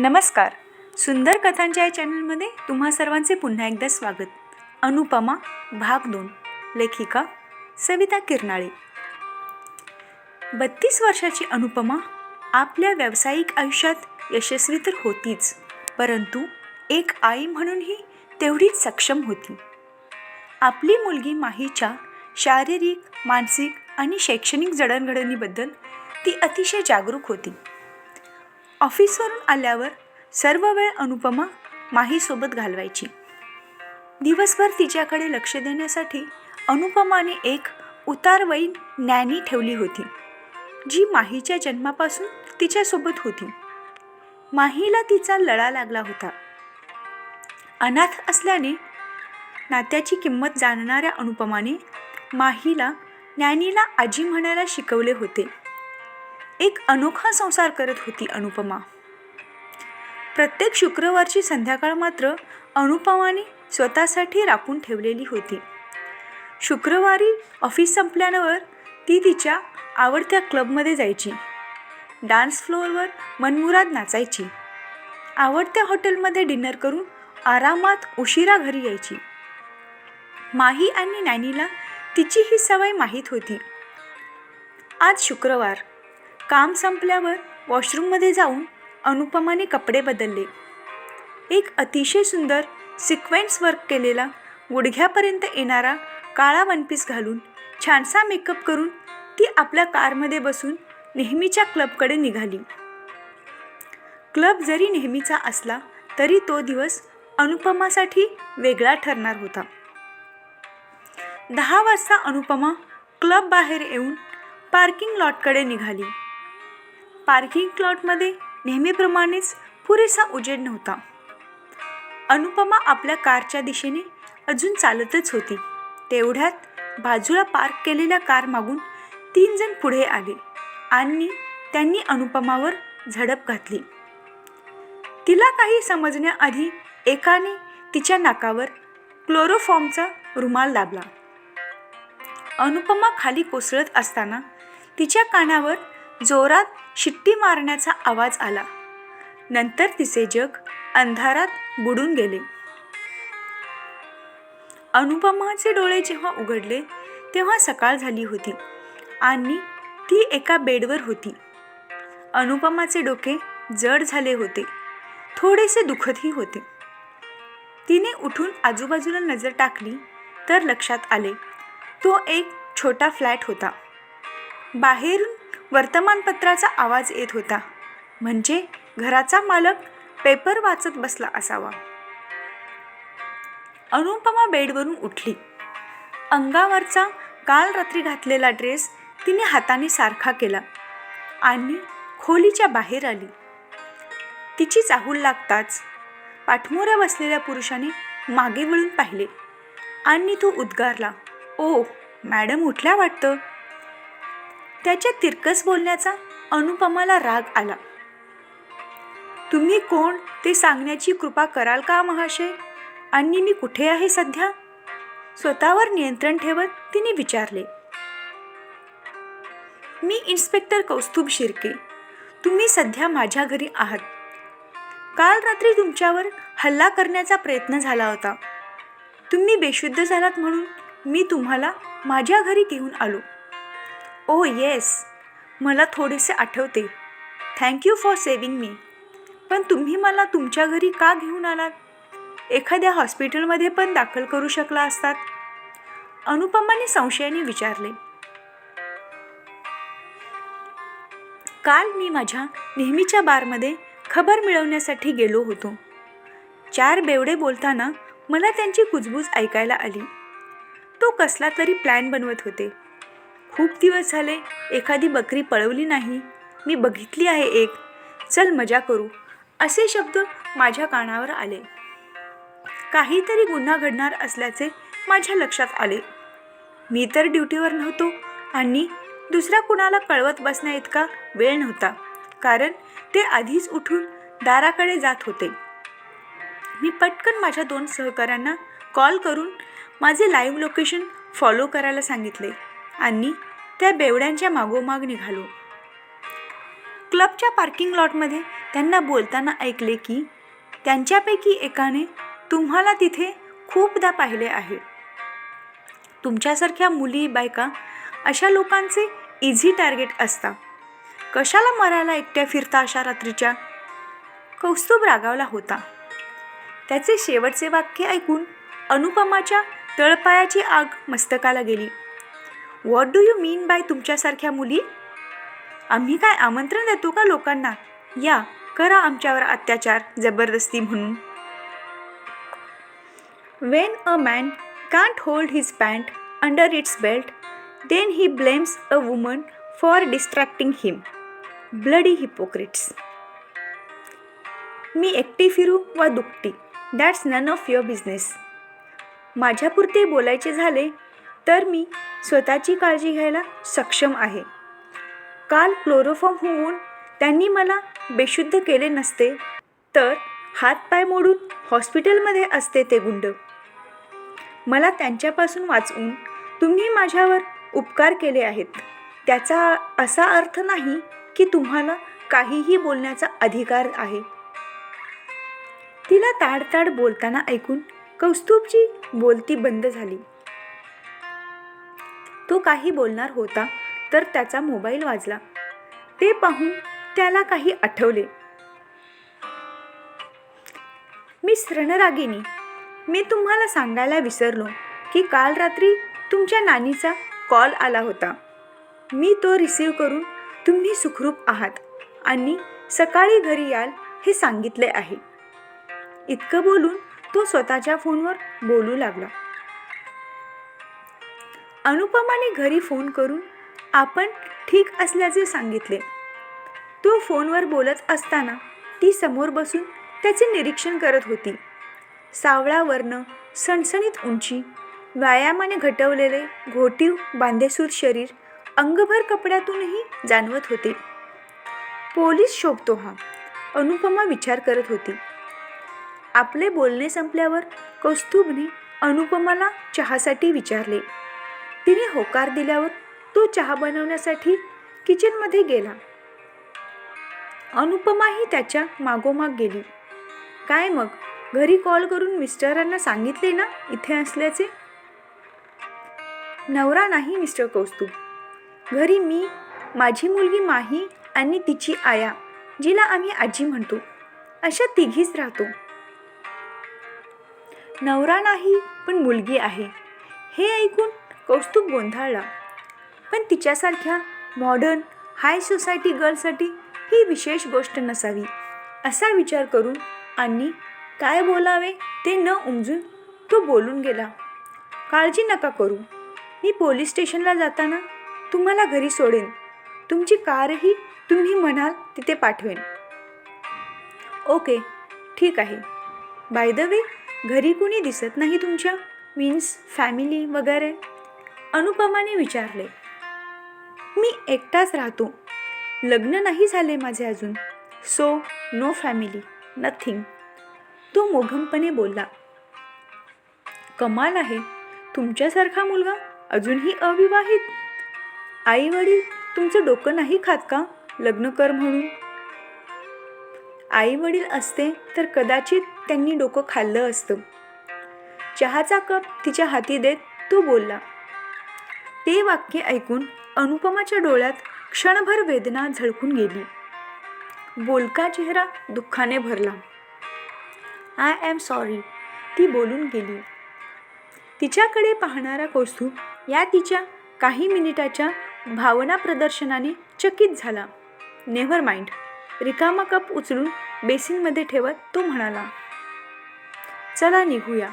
नमस्कार. सुंदर कथांच्या या चॅनलमध्ये तुम्हा सर्वांचे पुन्हा एकदा स्वागत. अनुपमा भाग दोन. लेखिका सविता किरनाळे बत्तीस वर्षाची अनुपमा आपल्या व्यावसायिक आयुष्यात यशस्वी तर होतीच परंतु एक आई म्हणूनही तेवढीच सक्षम होती. आपली मुलगी माहीच्या शारीरिक मानसिक आणि शैक्षणिक जडणघडणीबद्दल ती अतिशय जागरूक होती. ऑफिसवरून आल्यावर सर्व वेळ अनुपमा माहीसोबत घालवायची. दिवसभर तिच्याकडे लक्ष देण्यासाठी अनुपमाने एक उतारवयीन नॅनी ठेवली होती जी माहीच्या जन्मापासून तिच्यासोबत होती. माहीला तिचा लळा लागला होता. अनाथ असल्याने नात्याची किंमत जाणणाऱ्या अनुपमाने माहीला नॅनीला आजी म्हणायला शिकवले होते. एक अनोखा संसार करत होती अनुपमा. प्रत्येक शुक्रवारची संध्याकाळ मात्र अनुपमाने स्वतःसाठी राखून ठेवलेली होती. शुक्रवारी ऑफिस संपल्यावर ती तिच्या आवडत्या क्लबमध्ये जायची. डान्स फ्लोअरवर मनमुराद नाचायची. आवडत्या हॉटेलमध्ये डिनर करून आरामात उशिरा घरी यायची. माही आणि नॅनीला तिची ही सवय माहीत होती. आज शुक्रवार. काम संपल्यावर वॉशरूममध्ये जाऊन अनुपमाने कपडे बदलले. एक अतिशय सुंदर सिक्वेन्स वर्क केलेला गुडघ्यापर्यंत येणारा काळा वनपीस घालून छानसा मेकअप करून ती आपल्या कारमध्ये बसून नेहमीच्या क्लबकडे निघाली. क्लब जरी नेहमीचा असला तरी तो दिवस अनुपमासाठी वेगळा ठरणार होता. दहा वाजता अनुपमा क्लब बाहेर येऊन पार्किंग लॉटकडे निघाली. पार्किंग प्लॉटमध्ये नेहमीप्रमाणेच पुरेसा उजेड नव्हता. अनुपमा आपल्या कारच्या दिशेने अजून चालतच होती. तेवढ्यात बाजूला पार्क केलेल्या कार मागून तीन जण पुढे आले आणि त्यांनी अनुपमावर झडप घातली. तिला काही समजण्याआधी एकाने तिच्या नाकावर क्लोरोफॉर्मचा रुमाल दाबला. अनुपमा खाली कोसळत असताना तिच्या कानावर जोरात शिट्टी मारण्याचा आवाज आला. नंतर तिचे जग अंधारात बुडून गेले. अनुपमाचे डोळे जेव्हा उघडले तेव्हा सकाळ झाली होती आणि ती एका बेडवर होती. अनुपमाचे डोके जड झाले होते. थोडेसे दुखतही होते. तिने उठून आजूबाजूला नजर टाकली तर लक्षात आले. तो एक छोटा फ्लॅट होता. बाहेरून वर्तमानपत्राचा आवाज येत होता. म्हणजे घराचा मालक पेपर वाचत बसला असावा. अनुपमा बेडवरून उठली. अंगावरचा काल रात्री घातलेला ड्रेस तिने हाताने सारखा केला आणि खोलीच्या बाहेर आली. तिची चाहूल लागताच पाठमोऱ्या बसलेल्या पुरुषाने मागे वळून पाहिले आणि तो उद्गारला ओ मॅडम उठल्या वाटतं? त्याच्या तिरकस बोलण्याचा अनुपमाला राग आला. तुम्ही कोण? ते सांगण्याची कृपा कराल का महाशय? आणि मी कुठे आहे सध्या? स्वतःवर नियंत्रण ठेवत तिने विचारले. मी इन्स्पेक्टर कौस्तुभ शिर्के. तुम्ही सध्या माझ्या घरी आहात. काल रात्री तुमच्यावर हल्ला करण्याचा प्रयत्न झाला होता. तुम्ही बेशुद्ध झालात म्हणून मी तुम्हाला माझ्या घरी घेऊन आलो. ओ येस मला थोडेसे आठवते. थँक्यू फॉर सेविंग मी पण तुम्ही मला तुमच्या घरी का घेऊन आलात? एखाद्या हॉस्पिटलमध्ये पण दाखल करू शकला असतात? अनुपमाने संशयाने विचारले. काल मी माझ्या नेहमीच्या बारमध्ये खबर मिळवण्यासाठी गेलो होतो. चार बेवडे बोलताना मला त्यांची कुजबूज ऐकायला आली. तो कसला तरी प्लॅन बनवत होते. खूप दिवस झाले एखादी बकरी पळवली नाही. मी बघितली आहे एक. चल मजा करू. असे शब्द माझ्या कानावर आले. काहीतरी गुन्हा घडणार असल्याचे माझ्या लक्षात आले. मी तर ड्युटीवर नव्हतो आणि दुसऱ्या कुणाला कळवत बसण्या इतका वेळ नव्हता. कारण ते आधीच उठून दाराकडे जात होते. मी पटकन माझ्या दोन सहकाऱ्यांना कॉल करून माझे लाईव्ह लोकेशन फॉलो करायला सांगितले. आणि त्या बेवड्यांच्या मागोमाग निघालो. क्लबच्या पार्किंग लॉटमध्ये त्यांना बोलताना ऐकले की त्यांच्यापैकी एकाने तुम्हाला तिथे खूपदा पाहिले आहे. तुमच्यासारख्या मुली बायका अशा लोकांचे इझी टार्गेट असता कशाला मरायला एकट्या फिरता अशा रात्रीच्या? कौस्तुभ रागावला होता. त्याचे शेवटचे वाक्य ऐकून अनुपमाच्या तळपायाची आग मस्तकाला गेली. What do you mean by तुमच्यासारख्या मुली? आम्ही काय आमंत्रण देतो का लोकांना? या करा आमच्यावर अत्याचार जबरदस्ती म्हणून. When a man can't hold his pant under its belt then he blames a woman for distracting him bloody hypocrites मी एकटी फिरू वा दुकटी that's none of your business माझ्यापुरते बोलायचे झाले तर मी स्वतःची काळजी घ्यायला सक्षम आहे. काल क्लोरोफॉर्म होऊन त्यांनी मला बेशुद्ध केले नसते तर हातपाय मोडून हॉस्पिटलमध्ये असते ते गुंड. मला त्यांच्यापासून वाचवून तुम्ही माझ्यावर उपकार केले आहेत. त्याचा असा अर्थ नाही की तुम्हाला काहीही बोलण्याचा अधिकार आहे. तिला ताडताड बोलताना ऐकून कौस्तुभची बोलती बंद झाली. तो काही बोलणार होता तर त्याचा मोबाईल वाजला. ते पाहून त्याला काही आठवले. मिस रणरागिनी मी तुम्हाला सांगायला विसरलो की काल रात्री तुमच्या नानीचा कॉल आला होता. मी तो रिसीव करून तुम्ही सुखरूप आहात आणि सकाळी घरी याल हे सांगितले आहे. इतकं बोलून तो स्वतःच्या फोनवर बोलू लागला. अनुपमाने घरी फोन करून आपण ठीक असल्याचे सांगितले. तो फोनवर बोलत असताना ती समोर बसून त्याचे निरीक्षण करत होती. सावळा वर्ण सणसणीत उंची व्यायामाने घटवलेले घोटीव बांधेसूर शरीर अंगभर कपड्यातूनही जाणवत होते. पोलीस शोभतो हा अनुपमा विचार करत होती. आपले बोलणे संपल्यावर कौस्तुभने अनुपमाला चहासाठी विचारले. तिने होकार दिल्यावर तो चहा बनवण्यासाठी किचनमध्ये गेला. अनुपमाही त्याच्या मागोमाग गेली. काय मग? घरी कॉल करून मिस्टरांना सांगितले ना? इथे असल्याचे? नवरा नाही मिस्टर कौस्तुभ. घरी मी माझी मुलगी माही आणि तिची आया जिला आम्ही आजी म्हणतो. अशा तिघीच राहतो. नवरा नाही पण मुलगी आहे. हे ऐकून कौस्तुभ गोंधळला. पण तिच्यासारख्या मॉडर्न हाय सोसायटी गर्लसाठी ही विशेष गोष्ट नसावी असा विचार करून आणि काय बोलावे ते न उमजून तो बोलून गेला. काळजी नका करू. मी पोलीस स्टेशनला जाताना तुम्हाला घरी सोडेन. तुमची कारही तुम्ही म्हणाल तिथे पाठवेन. ओके ठीक आहे. बाय द वे घरी कुणी दिसत नाही तुमच्या? मीन्स फॅमिली वगैरे? अनुपमाने विचारले मी एकटाच राहतो. लग्न नाही झाले माझे अजून. सो नो फॅमिली नथिंग तो मोघमपणे बोलला कमाल आहे. तुमच्यासारखा मुलगा अजूनही अविवाहित. आई वडील तुमचं डोकं नाही खात का? लग्न कर म्हणून. आई वडील असते तर कदाचित त्यांनी डोकं खाल्लं असतं. चहाचा कप तिच्या हाती देत तो बोलला ते वाक्य ऐकून अनुपमाच्या डोळ्यात क्षणभर वेदना झळकून गेली. बोलका चेहरा दुःखाने भरला. आय ॲम सॉरी ती बोलून गेली. तिच्याकडे पाहणारा कौस्तुभ या तिच्या काही मिनिटाच्या भावना प्रदर्शनाने चकित झाला. नेव्हर माइंड रिकामा कप उचलून बेसिनमध्ये ठेवत तो म्हणाला. चला निघूया.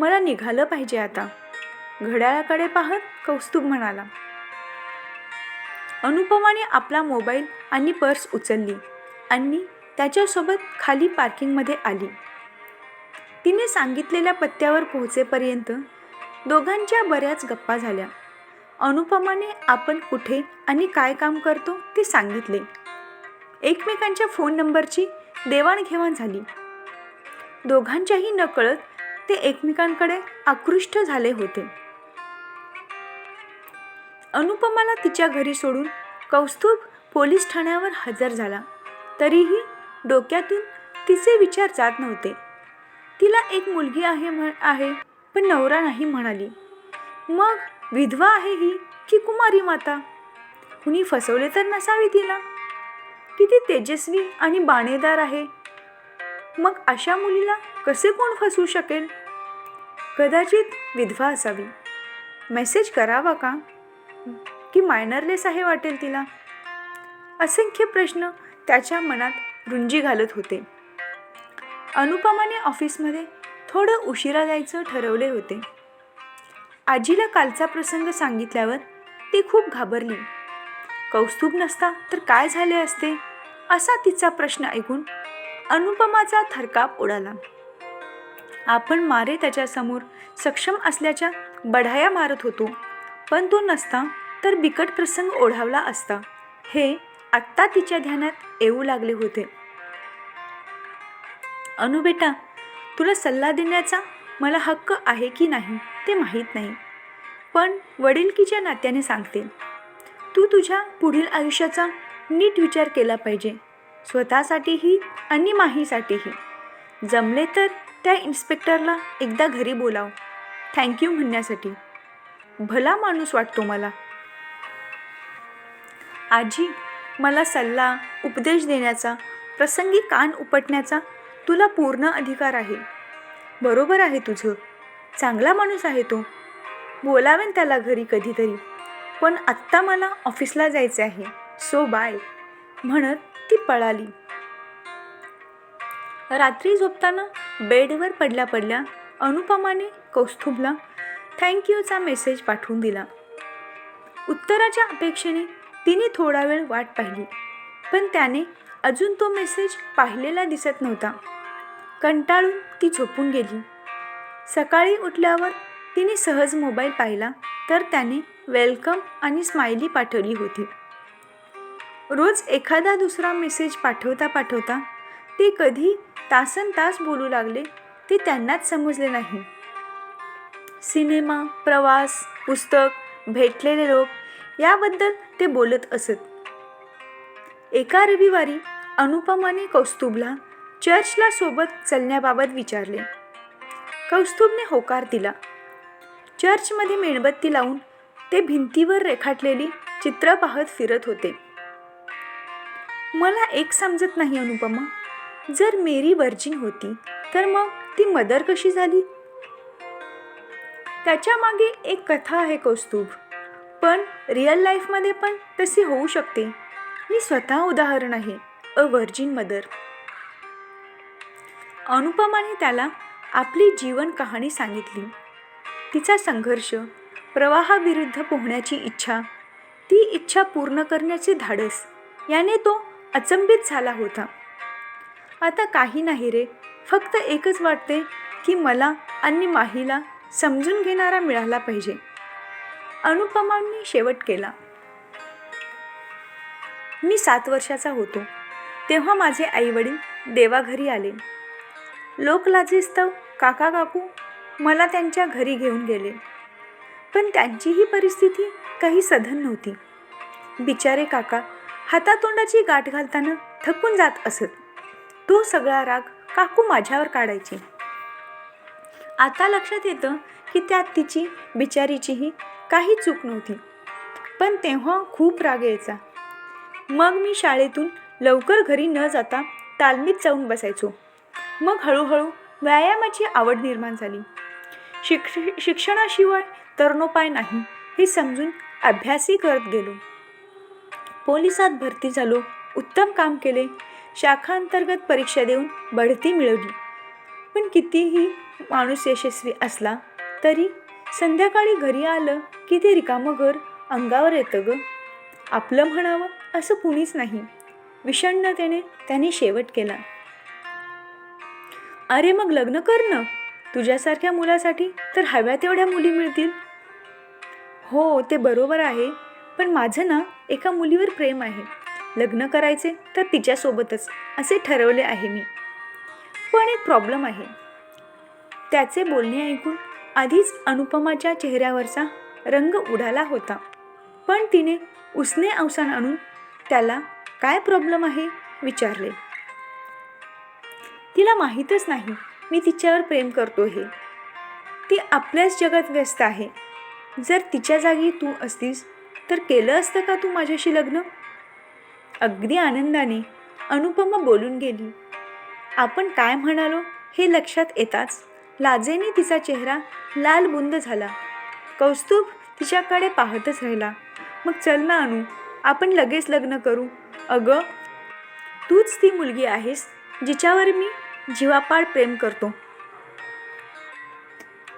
मला निघालं पाहिजे आता. घड्याळाकडे पाहत कौस्तुभ म्हणाला अनुपमाने आपला मोबाईल आणि पर्स उचलली आणि त्याच्यासोबत खाली पार्किंगमध्ये आली. तिने सांगितलेल्या पत्त्यावर पोहोचेपर्यंत दोघांच्या बऱ्याच गप्पा झाल्या. अनुपमाने आपण कुठे आणि काय काम करतो ते सांगितले. एकमेकांच्या फोन नंबरची देवाणघेवाण झाली. दोघांच्याही नकळत ते एकमेकांकडे आकृष्ट झाले होते. अनुपमाला तिच्या घरी सोडून कौस्तुभ पोलीस ठाण्यावर हजर झाला. तरीही डोक्यातून तिचे विचार जात नव्हते. तिला एक मुलगी आहे म्हण आहे पण नवरा नाही म्हणाली. मग विधवा आहे ही की कुमारी माता? कुणी फसवले तर नसावे तिला? किती तेजस्वी आणि बाणेदार आहे. मग अशा मुलीला कसे कोण फसवू शकेल? कदाचित विधवा असावी. मेसेज करावा का? की मायनरलेस आहे वाटेल तिला? असंख्य प्रश्न त्याच्या मनात रुंजी घालत होते. अनुपमाने ऑफिसमध्ये थोडं उशिरा जायचं ठरवले होते. आजीला कालचा प्रसंग सांगितल्यावर ती खूप घाबरली. कौस्तुभ नसता तर काय झाले असते? असा तिचा प्रश्न ऐकून अनुपमाचा थरकाप उडाला आपण मारे त्याच्यासमोर सक्षम असल्याच्या बढाया मारत होतो पण तो नसता तर बिकट प्रसंग ओढावला असता. हे आत्ता तिच्या ध्यानात येऊ लागले होते. अनु बेटा तुला सल्ला देण्याचा मला हक्क आहे की नाही ते माहीत नाही. पण वडीलकीच्या नात्याने सांगते तू तुझ्या पुढील आयुष्याचा नीट विचार केला पाहिजे. स्वतःसाठीही आणि माहीसाठीही. जमले तर त्या इन्स्पेक्टरला एकदा घरी बोलाव. थँक्यू म्हणण्यासाठी. भला माणूस वाटतो मला. आजी मला सल्ला उपदेश देण्याचा प्रसंगी कान उपटण्याचा तुला पूर्ण अधिकार आहे. बरोबर आहे तुझं. चांगला माणूस आहे तो. बोलावेन त्याला घरी कधीतरी. पण आत्ता मला ऑफिसला जायचे आहे. सो बाय म्हणत ती पळाली. रात्री झोपताना बेडवर पडल्या पडल्या अनुपमाने कौस्तुभला थँक्यूचा मेसेज पाठवून दिला. उत्तराच्या अपेक्षेने तिने थोडा वेळ वाट पाहिली. पण त्याने अजून तो मेसेज पाहिलेला दिसत नव्हता. कंटाळून ती झोपून गेली. सकाळी उठल्यावर तिने सहज मोबाईल पाहिला तर त्याने वेलकम आणि स्माइली पाठवली होती. रोज एखादा दुसरा मेसेज पाठवता पाठवता ते कधी तासन तास बोलू लागले ते त्यांनाच समजले नाही. सिनेमा प्रवास पुस्तक भेटलेले लोक याबद्दल ते बोलत असत. एका रविवारी अनुपमाने कौस्तुभला चर्चला सोबत चलण्याबाबत विचारले. कौस्तुभने होकार दिला. चर्चमध्ये मेणबत्ती लावून ते भिंतीवर रेखाटलेली चित्र पाहत फिरत होते. मला एक समजत नाही अनुपमा. जर मेरी वर्जिन होती तर मग ती मदर कशी झाली? त्याच्यामागे एक कथा आहे कौस्तुभ. पण रिअल लाईफमध्ये पण तशी होऊ शकते. मी स्वतः उदाहरण आहे अ व्हर्जिन मदर अनुपमाने त्याला आपली जीवन कहाणी सांगितली. तिचा संघर्ष प्रवाहाविरुद्ध पोहण्याची इच्छा ती इच्छा पूर्ण करण्याचे धाडस याने तो अचंबित झाला होता. आता काही नाही रे फक्त एकच वाटते की मला आणि माहीला समजून घेणारा मिळाला पाहिजे. अनुपमांनी शेवट केला. मी सात वर्षाचा होतो. तेव्हा माझे आईवडील देवाघरी आले. लोकलाजेस्तव काका काकू मला त्यांच्या घरी घेऊन गेले. पण त्यांचीही परिस्थिती काही सधन नव्हती. बिचारे काका हातातोंडाची गाठ घालताना थकून जात असत. तो सगळा राग काकू माझ्यावर काढायची. आता लक्षात येतं की त्यात तिची बिचारीचीही काही चूक नव्हती. पण तेव्हा खूप राग यायचा. मग मी शाळेतून लवकर घरी न जाता तालमीत जाऊन बसायचो. मग हळूहळू व्यायामाची आवड निर्माण झाली. शिक्ष शिक्षणाशिवाय तरणोपाय नाही हे समजून अभ्यासही करत गेलो. पोलिसात भरती झालो उत्तम काम केले शाखांतर्गत परीक्षा देऊन बढती मिळवली. पण कितीही माणूस यशस्वी असला तरी संध्याकाळी घरी आलं की ते रिकामं घर अंगावर येतं ग. आपलं म्हणावं असं कुणीच नाही. विषण्णतेने त्याने शेवट केला. अरे मग लग्न कर ना. तुझ्यासारख्या मुलासाठी तर हव्या तेवढ्या मुली मिळतील. हो ते बरोबर आहे. पण माझं ना एका मुलीवर प्रेम आहे. लग्न करायचे तर तिच्यासोबतच असे ठरवले आहे मी. पण एक प्रॉब्लेम आहे. त्याचे बोलणे ऐकून आधीच अनुपमाच्या चेहऱ्यावरचा रंग उडाला होता. पण तिने उसने अवसान आणून त्याला काय प्रॉब्लेम आहे? विचारले. तिला माहीतच नाही मी तिच्यावर प्रेम करतो हे. ती आपल्याच जगात व्यस्त आहे. जर तिच्या जागी तू असतीस तर केलं असतं का तू माझ्याशी लग्न? अगदी आनंदाने अनुपमा बोलून गेली. आपण काय म्हणालो हे लक्षात येताच लाजेने तिचा चेहरा लाल बुंद झाला. कौस्तुभ तिच्याकडे पाहतच राहिला. मग चल ना अनु आपण लगेच लग्न करू. अगं तूच ती मुलगी आहेस जिच्यावर मी जीवापाड प्रेम करतो.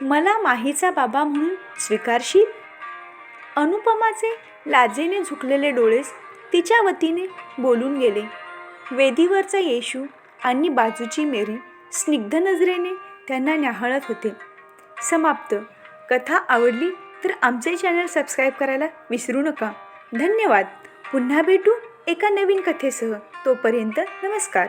मला माहीचा बाबा म्हणून स्वीकारशील? अनुपमाचे लाजेने झुकलेले डोळेस तिच्या वतीने बोलून गेले. वेदीवरचा येशू आणि बाजूची मेरी स्निग्ध नजरेने त्यांना न्याहाळत होते. समाप्त. कथा आवडली तर आमचे चॅनल सबस्क्राईब करायला विसरू नका. धन्यवाद. पुन्हा भेटू एका नवीन कथेसह. तोपर्यंत नमस्कार.